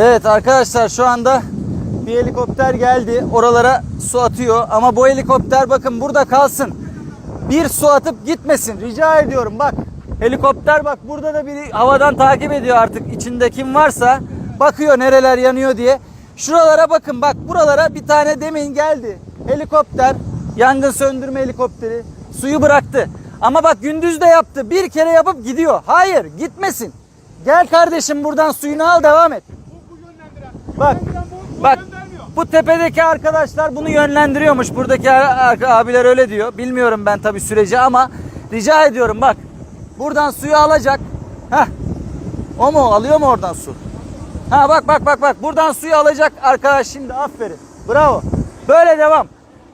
Evet arkadaşlar şu anda bir helikopter geldi. Oralara su atıyor. Ama bu helikopter bakın burada kalsın. Bir su atıp gitmesin. Rica ediyorum bak. Helikopter bak burada da biri havadan takip ediyor artık. içinde kim varsa bakıyor nereler yanıyor diye. Şuralara bakın bak buralara bir tane demin geldi. Helikopter yangın söndürme helikopteri suyu bıraktı. Ama bak gündüz de yaptı. Bir kere yapıp gidiyor. Hayır gitmesin. Gel kardeşim buradan suyunu al devam et. Bak bak bu tepedeki arkadaşlar bunu yönlendiriyormuş. Buradaki abiler öyle diyor. Bilmiyorum ben tabii süreci ama rica ediyorum bak. Buradan suyu alacak. Heh. O mu? Alıyor mu oradan su? Ha bak bak bak bak. Buradan suyu alacak arkadaş şimdi. Aferin. Bravo. Böyle devam.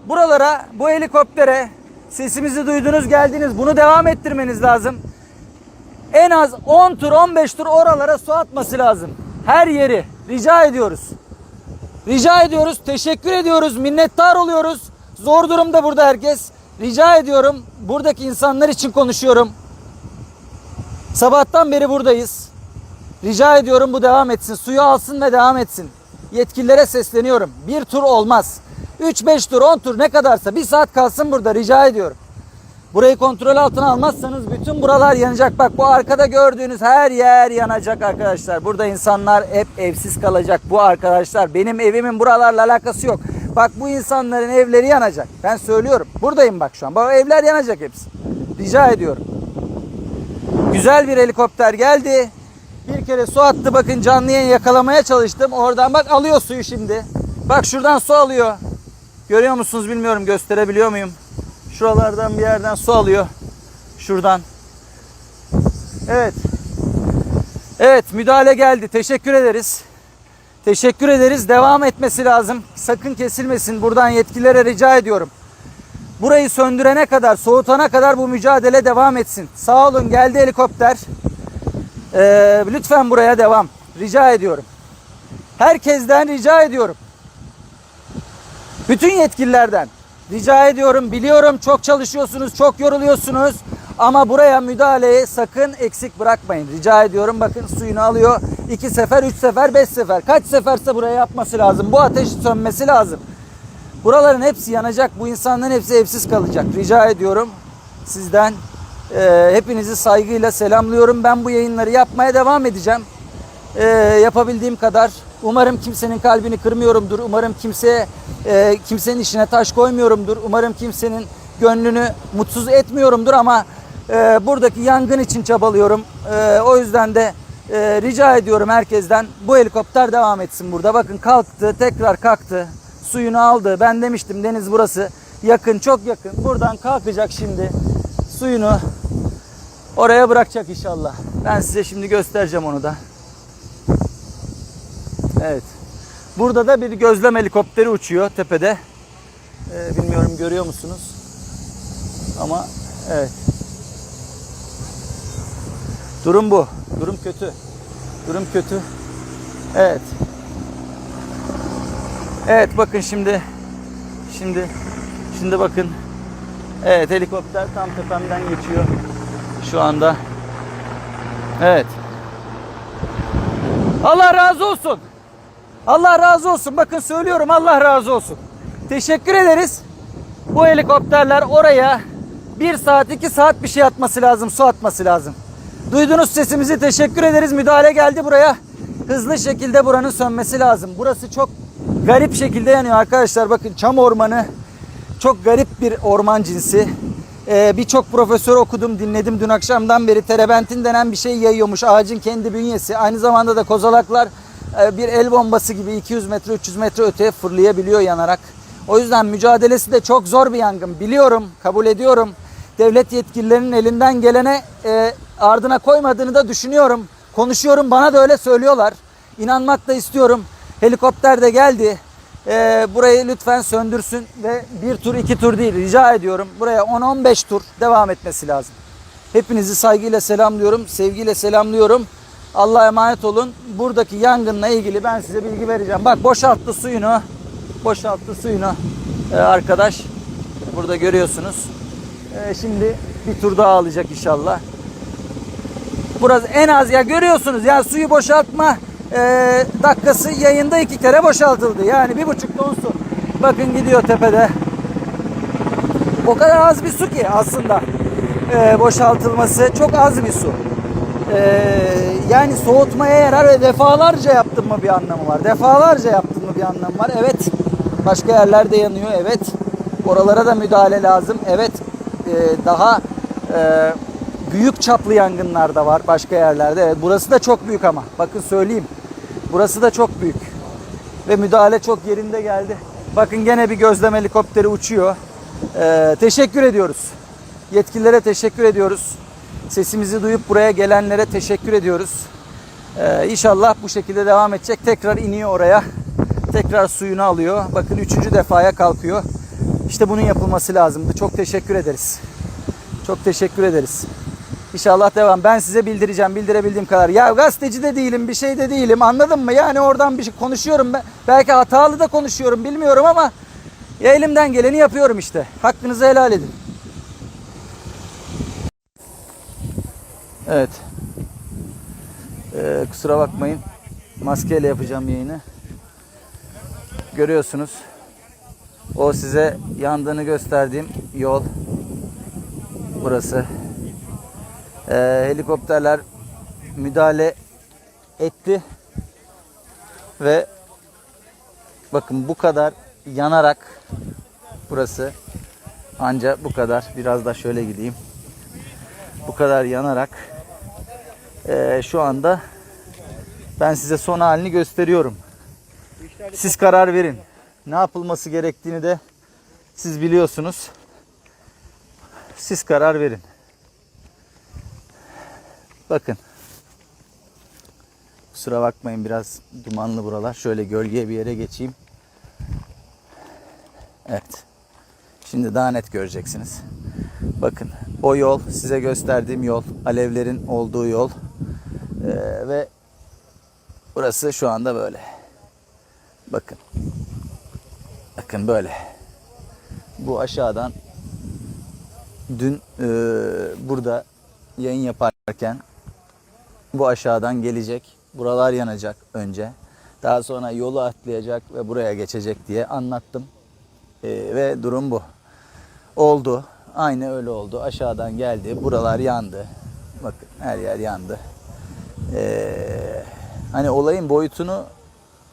Buralara bu helikoptere sesimizi duydunuz geldiniz. Bunu devam ettirmeniz lazım. En az 10 tur 15 tur oralara su atması lazım. Her yeri. Rica ediyoruz. Rica ediyoruz. Teşekkür ediyoruz. Minnettar oluyoruz. Zor durumda burada herkes. Rica ediyorum. Buradaki insanlar için konuşuyorum. Sabahtan beri buradayız. Rica ediyorum bu devam etsin. Suyu alsın ve devam etsin. Yetkililere sesleniyorum. Bir tur olmaz. 3-5 tur 10 tur ne kadarsa bir saat kalsın burada rica ediyorum. Burayı kontrol altına almazsanız bütün buralar yanacak. Bak bu arkada gördüğünüz her yer yanacak arkadaşlar. Burada insanlar hep evsiz kalacak. Bu arkadaşlar benim evimin buralarla alakası yok. Bak bu insanların evleri yanacak. Ben söylüyorum. Buradayım bak şu an. Bak evler yanacak hepsi. Rica ediyorum. Güzel bir helikopter geldi. Bir kere su attı bakın canlı yayın yakalamaya çalıştım. Oradan bak alıyor suyu şimdi. Bak şuradan su alıyor. Görüyor musunuz bilmiyorum gösterebiliyor muyum? Şuralardan bir yerden su alıyor. Şuradan. Evet. Evet müdahale geldi. Teşekkür ederiz. Teşekkür ederiz. Devam etmesi lazım. Sakın kesilmesin. Buradan yetkililere rica ediyorum. Burayı söndürene kadar, soğutana kadar bu mücadele devam etsin. Sağ olun geldi helikopter. Ee, lütfen buraya devam. Rica ediyorum. Herkesten rica ediyorum. Bütün yetkililerden rica ediyorum. Biliyorum çok çalışıyorsunuz, çok yoruluyorsunuz. Ama buraya müdahaleyi sakın eksik bırakmayın. Rica ediyorum. Bakın suyunu alıyor. iki sefer, üç sefer, beş sefer. Kaç seferse buraya yapması lazım. Bu ateş sönmesi lazım. Buraların hepsi yanacak. Bu insanların hepsi evsiz kalacak. Rica ediyorum sizden. e, hepinizi saygıyla selamlıyorum. Ben bu yayınları yapmaya devam edeceğim. E, yapabildiğim kadar. Umarım kimsenin kalbini kırmıyorumdur. Umarım kimseye e, kimsenin işine taş koymuyorumdur. Umarım kimsenin gönlünü mutsuz etmiyorumdur ama e, buradaki yangın için çabalıyorum. E, o yüzden de e, rica ediyorum herkesten bu helikopter devam etsin burada. Bakın kalktı, tekrar kalktı. Suyunu aldı. Ben demiştim deniz burası yakın, çok yakın. Buradan kalkacak şimdi. Suyunu oraya bırakacak inşallah. Ben size şimdi göstereceğim onu da. Evet. Burada da bir gözlem helikopteri uçuyor tepede. Ee, bilmiyorum görüyor musunuz? Ama evet. Durum bu. Durum kötü. Durum kötü. Evet. Evet bakın şimdi şimdi şimdi bakın. Evet helikopter tam tepemden geçiyor şu anda. Evet. Allah razı olsun. Allah razı olsun. Bakın söylüyorum Allah razı olsun. Teşekkür ederiz. Bu helikopterler oraya bir saat iki saat bir şey atması lazım. Su atması lazım. Duydunuz sesimizi teşekkür ederiz. Müdahale geldi buraya. Hızlı şekilde buranın sönmesi lazım. Burası çok garip şekilde yanıyor arkadaşlar. Bakın çam ormanı çok garip bir orman cinsi. Ee, Birçok profesör okudum, dinledim dün akşamdan beri. Terebentin denen bir şey yayıyormuş ağacın kendi bünyesi. Aynı zamanda da kozalaklar bir el bombası gibi 200 metre 300 metre öteye fırlayabiliyor yanarak. O yüzden mücadelesi de çok zor bir yangın. Biliyorum, kabul ediyorum. Devlet yetkililerinin elinden gelene e, ardına koymadığını da düşünüyorum. Konuşuyorum, bana da öyle söylüyorlar. İnanmak da istiyorum. Helikopter de geldi. Ee, burayı lütfen söndürsün ve bir tur iki tur değil rica ediyorum. Buraya 10-15 tur devam etmesi lazım. Hepinizi saygıyla selamlıyorum, sevgiyle selamlıyorum. Allah'a emanet olun. Buradaki yangınla ilgili ben size bilgi vereceğim. Bak boşalttı suyunu. Boşalttı suyunu ee, arkadaş. Burada görüyorsunuz. Ee, şimdi bir tur daha alacak inşallah. Burası en az ya görüyorsunuz ya suyu boşaltma e, dakikası yayında iki kere boşaltıldı. Yani bir buçuk ton su. Bakın gidiyor tepede. O kadar az bir su ki aslında e, boşaltılması çok az bir su. E, yani soğutmaya yarar ve defalarca yaptım mı bir anlamı var. Defalarca yaptım mı bir anlamı var. Evet başka yerlerde yanıyor. Evet oralara da müdahale lazım. Evet e, daha e, büyük çaplı yangınlar da var başka yerlerde. Evet burası da çok büyük ama bakın söyleyeyim. Burası da çok büyük. Ve müdahale çok yerinde geldi. Bakın gene bir gözlem helikopteri uçuyor. Ee, teşekkür ediyoruz. Yetkililere teşekkür ediyoruz. Sesimizi duyup buraya gelenlere teşekkür ediyoruz. Ee, inşallah bu şekilde devam edecek. Tekrar iniyor oraya. Tekrar suyunu alıyor. Bakın üçüncü defaya kalkıyor. İşte bunun yapılması lazımdı. Çok teşekkür ederiz. Çok teşekkür ederiz. İnşallah devam. Ben size bildireceğim. Bildirebildiğim kadar. Ya gazeteci de değilim, bir şey de değilim. Anladın mı? Yani oradan bir şey konuşuyorum ben. Belki hatalı da konuşuyorum bilmiyorum ama ya elimden geleni yapıyorum işte. Hakkınızı helal edin. Evet. Ee, kusura bakmayın. Maskeyle yapacağım yayını. Görüyorsunuz. O size yandığını gösterdiğim yol. Burası. Ee, helikopterler müdahale etti ve bakın bu kadar yanarak burası anca bu kadar biraz da şöyle gideyim bu kadar yanarak ee, şu anda ben size son halini gösteriyorum siz karar verin ne yapılması gerektiğini de siz biliyorsunuz siz karar verin Bakın. Kusura bakmayın biraz dumanlı buralar. Şöyle gölgeye bir yere geçeyim. Evet. Şimdi daha net göreceksiniz. Bakın o yol size gösterdiğim yol. Alevlerin olduğu yol. Ee, ve burası şu anda böyle. Bakın. Bakın böyle. Bu aşağıdan dün e, burada yayın yaparken bu aşağıdan gelecek. Buralar yanacak önce. Daha sonra yolu atlayacak ve buraya geçecek diye anlattım. Ee, ve durum bu. Oldu. Aynı öyle oldu. Aşağıdan geldi. Buralar yandı. Bakın her yer yandı. Ee, hani olayın boyutunu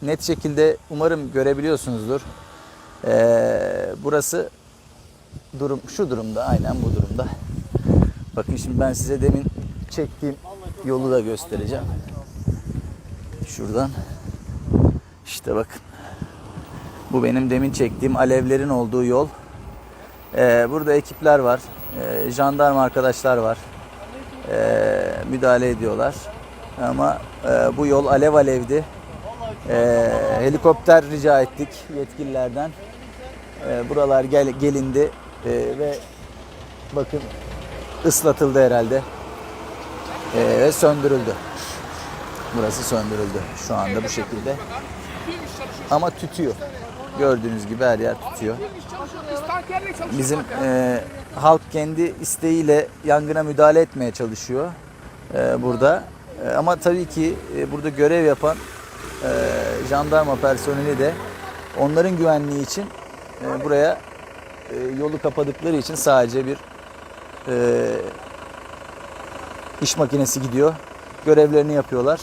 net şekilde umarım görebiliyorsunuzdur. Ee, burası durum şu durumda aynen bu durumda. Bakın şimdi ben size demin çektiğim yolu da göstereceğim. Şuradan. İşte bakın. Bu benim demin çektiğim alevlerin olduğu yol. Ee, burada ekipler var. Ee, jandarma arkadaşlar var. Ee, müdahale ediyorlar. Ama e, bu yol alev alevdi. Helikopter rica ettik yetkililerden. Buralar gel, gelindi Ee, ve bakın ıslatıldı herhalde ve söndürüldü. Burası söndürüldü şu anda bu şekilde. Ama tütüyor. Gördüğünüz gibi her yer tütüyor. Bizim e, halk kendi isteğiyle yangına müdahale etmeye çalışıyor e, burada. E, ama tabii ki e, burada görev yapan e, jandarma personeli de onların güvenliği için e, buraya e, yolu kapadıkları için sadece bir e, iş makinesi gidiyor. Görevlerini yapıyorlar.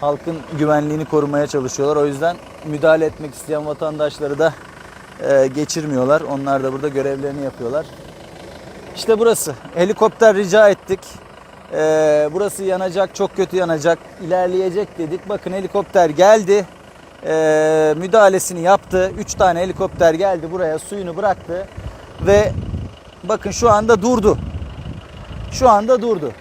Halkın güvenliğini korumaya çalışıyorlar. O yüzden müdahale etmek isteyen vatandaşları da e, geçirmiyorlar. Onlar da burada görevlerini yapıyorlar. İşte burası. Helikopter rica ettik. E, burası yanacak, çok kötü yanacak. İlerleyecek dedik. Bakın helikopter geldi. E, müdahalesini yaptı. 3 tane helikopter geldi buraya suyunu bıraktı. Ve bakın şu anda durdu. Şu anda durdu.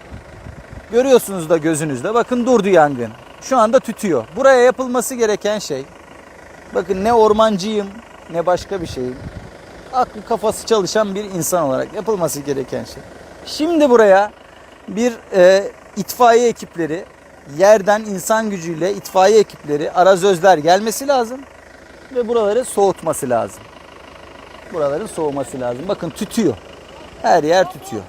Görüyorsunuz da gözünüzde. Bakın durdu yangın. Şu anda tütüyor. Buraya yapılması gereken şey bakın ne ormancıyım ne başka bir şeyim. Aklı kafası çalışan bir insan olarak yapılması gereken şey. Şimdi buraya bir e, itfaiye ekipleri yerden insan gücüyle itfaiye ekipleri arazözler gelmesi lazım ve buraları soğutması lazım. Buraların soğuması lazım. Bakın tütüyor. Her yer tütüyor.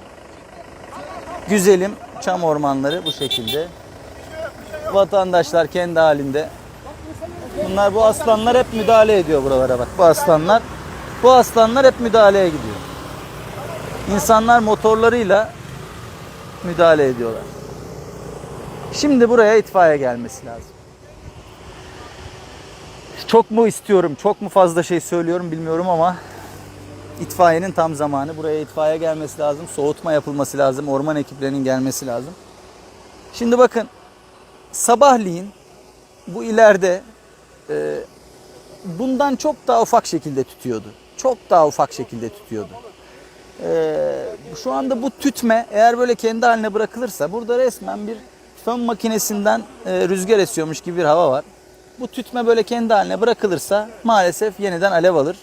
Güzelim çam ormanları bu şekilde. Vatandaşlar kendi halinde. Bunlar bu aslanlar hep müdahale ediyor buralara bak. Bu aslanlar bu aslanlar hep müdahaleye gidiyor. İnsanlar motorlarıyla müdahale ediyorlar. Şimdi buraya itfaiye gelmesi lazım. Çok mu istiyorum, çok mu fazla şey söylüyorum bilmiyorum ama itfaiyenin tam zamanı. Buraya itfaiye gelmesi lazım, soğutma yapılması lazım, orman ekiplerinin gelmesi lazım. Şimdi bakın sabahleyin bu ileride e, bundan çok daha ufak şekilde tütüyordu. Çok daha ufak şekilde tütüyordu. E, şu anda bu tütme eğer böyle kendi haline bırakılırsa burada resmen bir fön makinesinden e, rüzgar esiyormuş gibi bir hava var. Bu tütme böyle kendi haline bırakılırsa maalesef yeniden alev alır.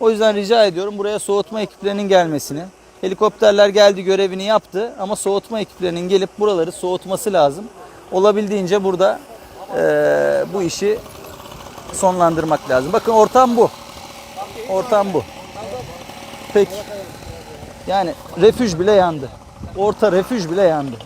O yüzden rica ediyorum buraya soğutma ekiplerinin gelmesini. Helikopterler geldi görevini yaptı ama soğutma ekiplerinin gelip buraları soğutması lazım. Olabildiğince burada e, bu işi sonlandırmak lazım. Bakın ortam bu. Ortam bu. Peki. Yani refüj bile yandı. Orta refüj bile yandı.